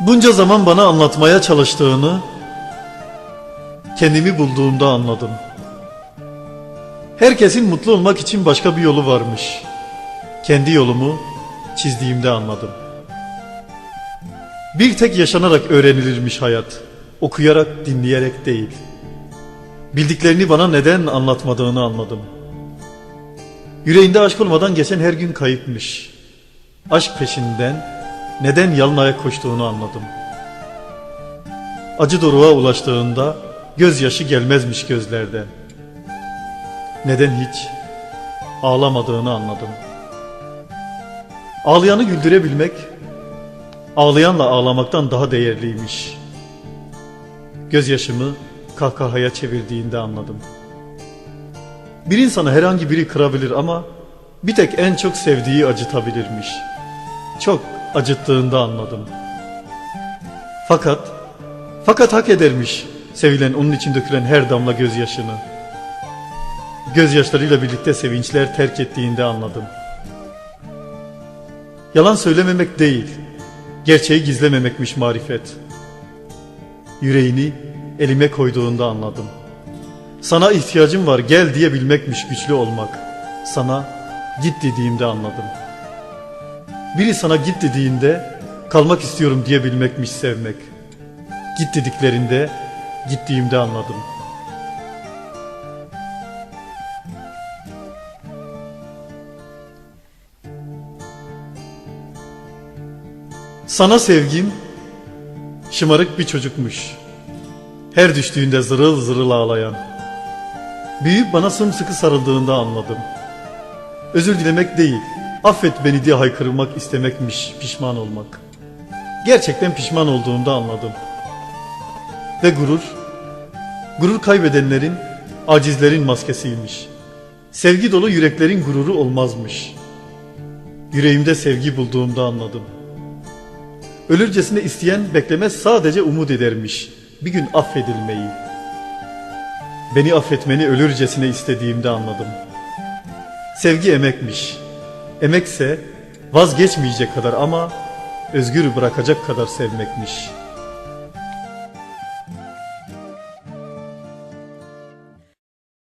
Bunca zaman bana anlatmaya çalıştığını kendimi bulduğumda anladım. Herkesin mutlu olmak için başka bir yolu varmış. Kendi yolumu çizdiğimde anladım. Bir tek yaşanarak öğrenilirmiş hayat. Okuyarak, dinleyerek değil. Bildiklerini bana neden anlatmadığını anladım. Yüreğinde aşk olmadan geçen her gün kayıpmış. Aşk peşinden neden yalın ayak koştuğunu anladım. Acı doruğa ulaştığında gözyaşı gelmezmiş gözlerden. Neden hiç ağlamadığını anladım. Ağlayanı güldürebilmek, ağlayanla ağlamaktan daha değerliymiş. Gözyaşımı kahkahaya çevirdiğinde anladım. Bir insanı herhangi biri kırabilir ama bir tek en çok sevdiği acıtabilirmiş. Çok acıttığında anladım. Fakat, fakat hak edermiş sevilen onun için dökülen her damla gözyaşını. Gözyaşlarıyla birlikte sevinçler terk ettiğinde anladım. Yalan söylememek değil, gerçeği gizlememekmiş marifet. Yüreğini elime koyduğunda anladım. Sana ihtiyacım var gel diyebilmekmiş güçlü olmak. Sana git dediğimde anladım. Biri sana git dediğinde kalmak istiyorum diyebilmekmiş sevmek. Git dediklerinde gittiğimde anladım. Sana sevgim şımarık bir çocukmuş. Her düştüğünde zırıl zırıl ağlayan. Büyüyüp bana sımsıkı sarıldığında anladım. Özür dilemek değil, affet beni diye haykırmak istemekmiş pişman olmak. Gerçekten pişman olduğumda anladım. Ve gurur, gurur kaybedenlerin, acizlerin maskesiymiş. Sevgi dolu yüreklerin gururu olmazmış. Yüreğimde sevgi bulduğumda anladım. Ölürcesine isteyen beklemez sadece umut edermiş bir gün affedilmeyi. Beni affetmeni ölürcesine istediğimde anladım. Sevgi emekmiş. Emekse vazgeçmeyecek kadar ama özgür bırakacak kadar sevmekmiş.''